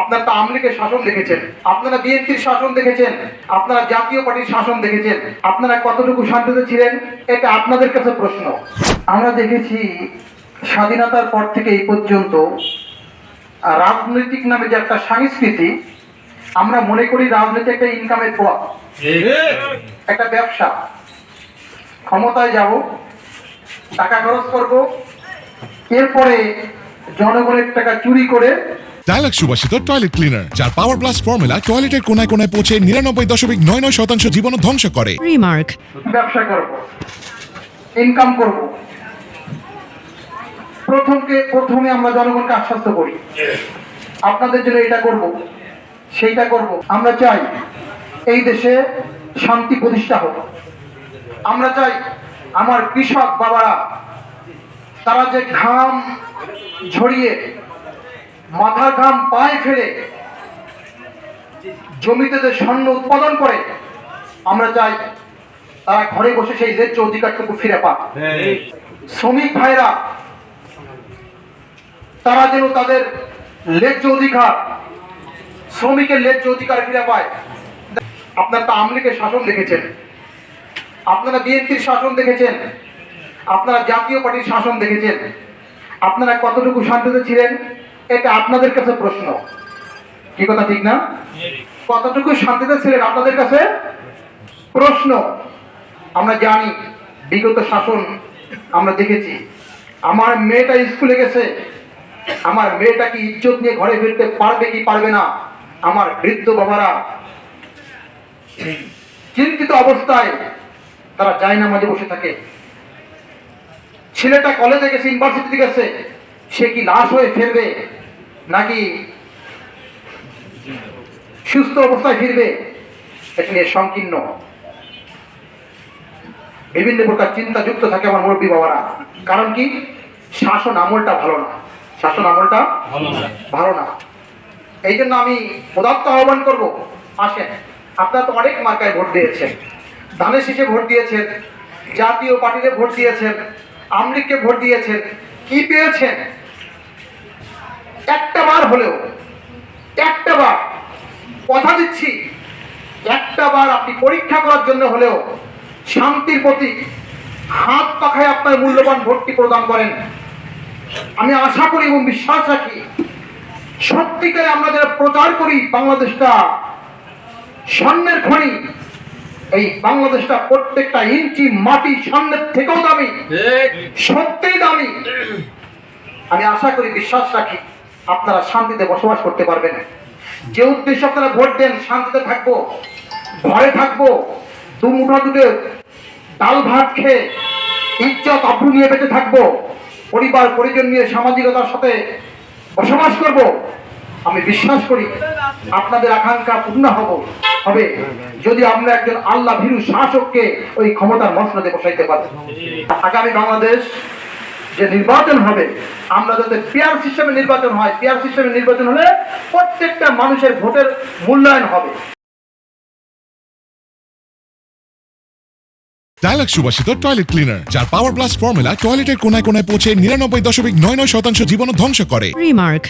আপনারা তো আওয়ামী লীগের শাসন দেখেছেন। আপনারা বিএনপির শাসন দেখেছেন। আপনারা জাতীয় পার্টির শাসন দেখেছেন। আপনারা কতটুকু শান্তিতে ছিলেন এটা আপনাদের কাছে প্রশ্ন। আমরা দেখেছি স্বাধীনতার পর থেকে এই পর্যন্ত রাজনৈতিক নামে যে একটা সংস্কৃতি আমরা মনে করি রাজনীতি একটা ইনকামের পথ। একটা ব্যবসা। ক্ষমতায় যাব টাকা খরচ করব এরপরে জনগণের টাকা চুরি করে ডায়ালগ সুবাসিত টয়লেট ক্লিনার যার পাওয়ার প্লাস ফর্মুলা টয়লেটের কোনায় কোনায় পৌঁছে নিরানব্বই দশমিক নয় নয় শতাংশ জীবন ধ্বংস করে। Remark. ব্যবসা করব ইনকাম করব। প্রথমকে প্রথমে আমরা জনগণকে আশ্বস্ত করি। আপনাদের জন্য এটা করব সেইটা করব। আমরা চাই এই দেশে শান্তি প্রতিষ্ঠা হোক। আমরা চাই আমার কৃষক বাবারা তারা যে ঘাম ঝরিয়ে মাথার ঘাম পায়ে ফেলে জমিতে যে স্বর্ণ উৎপাদন করে, আমরা চাই তারা ঘরে বসে সেই ন্যায্য অধিকারটুকু ফিরে পাক। শ্রমিক ভাইরা, তারা যেন তাদের ন্যায্য অধিকার, শ্রমিকের ন্যায্য অধিকার ফিরে পায়। আপনারা তো আওয়ামী লীগের শাসন দেখেছেন, আপনারা বিএনপির শাসন দেখেছেন, আপনারা জাতীয় পার্টির শাসন দেখেছেন, আপনারা কতটুকু শান্তিতে ছিলেন? এটা আপনাদের কাছে প্রশ্ন। কি কথা, ঠিক না? কতটুকু শান্তিতে ছিলেন আপনাদের কাছে? প্রশ্ন। আমরা জানি, বিগত শাসন আমরা দেখেছি। আমার মেয়েটা স্কুলে গেছে। আমার মেয়েটা কি ইজ্জত নিয়ে ঘরে ফিরতে পারবে কি পারবে না? আমার বৃদ্ধ বাবারা চিন্তিত অবস্থায় তারা যায় না মাঝে বসে থাকে। ছেলেটা কলেজে গেছে ইউনিভার্সিটিতে গেছে। সে কি লাশ হয়ে ফিরবে নাকি সুস্থ অবস্থায় ফিরবে? এটা নিয়ে সংকীর্ণ। বিভিন্ন প্রকার চিন্তা যুক্ত থাকে আমার মুরব্বী বাবারা। কারণ কি? শাসন আমলটা ভালো না। শাসন আমলটা ভালো না। এই জন্য আমি পদার্থ আহ্বান করব। আসেন আপনারা তো অনেক মার্কায় ভোট দিয়েছেন। ধানের শীষে ভোট দিয়েছেন জাতীয় পার্টিতে ভোট দিয়েছেন আমলিগকে ভোট দিয়েছেন। কি পেয়েছেন? একটা বার হলেও একটা বার কথা দিচ্ছি একটা বার আপনি পরীক্ষা করার জন্য হলেও শান্তির প্রতি হাত পাখায় আপনার মূল্যবান ভর্তি প্রদান করেন। আমি আশা করি এবং বিশ্বাস রাখি সত্যিকারে আমরা যারা প্রচার করি বাংলাদেশটা স্বর্ণের খনি এই বাংলাদেশটা প্রত্যেকটা ইঞ্চি মাটি সামনের থেকেও দামি সত্যিই দামি। আমি আশা করি বিশ্বাস রাখি। আপনারা শান্তিতে বসবাস করতে পারবেন যে উদ্দেশ্যে আপনারা ভোট দেন, শান্তিতে থাকব, ঘরে থাকব, দু মুঠা দুটো ডাল ভাত খেয়ে ইজ্জত আব্রু নিয়ে বেঁচে থাকব, পরিবার, পরিজন নিয়ে সামাজিকতার সাথে বসবাস করব, আমি বিশ্বাস করি আপনাদের আকাঙ্ক্ষা পূর্ণ হব। হবে, যদি আমরা একজন আল্লাহ ভীরু শাসককে ওই ক্ষমতার মশলাতে বসাইতে পারি। আগামী বাংলাদেশ যে নির্বাচন হবে আমরা যাতে পেয়ার সিস্টেমে নির্বাচন হয় পেয়ার সিস্টেমে নির্বাচন হলে প্রত্যেকটা মানুষের ভোটের মূল্যায়ন হবে ডায়ালগ সুবাসিত টয়লেট ক্লিনার যার পাওয়ার প্লাস ফর্মুলা টয়লেটের কোনায় কোনায় পৌঁছে নিরানব্বই দশমিক নয় নয় শতাংশ জীবন ধ্বংস করে Remark.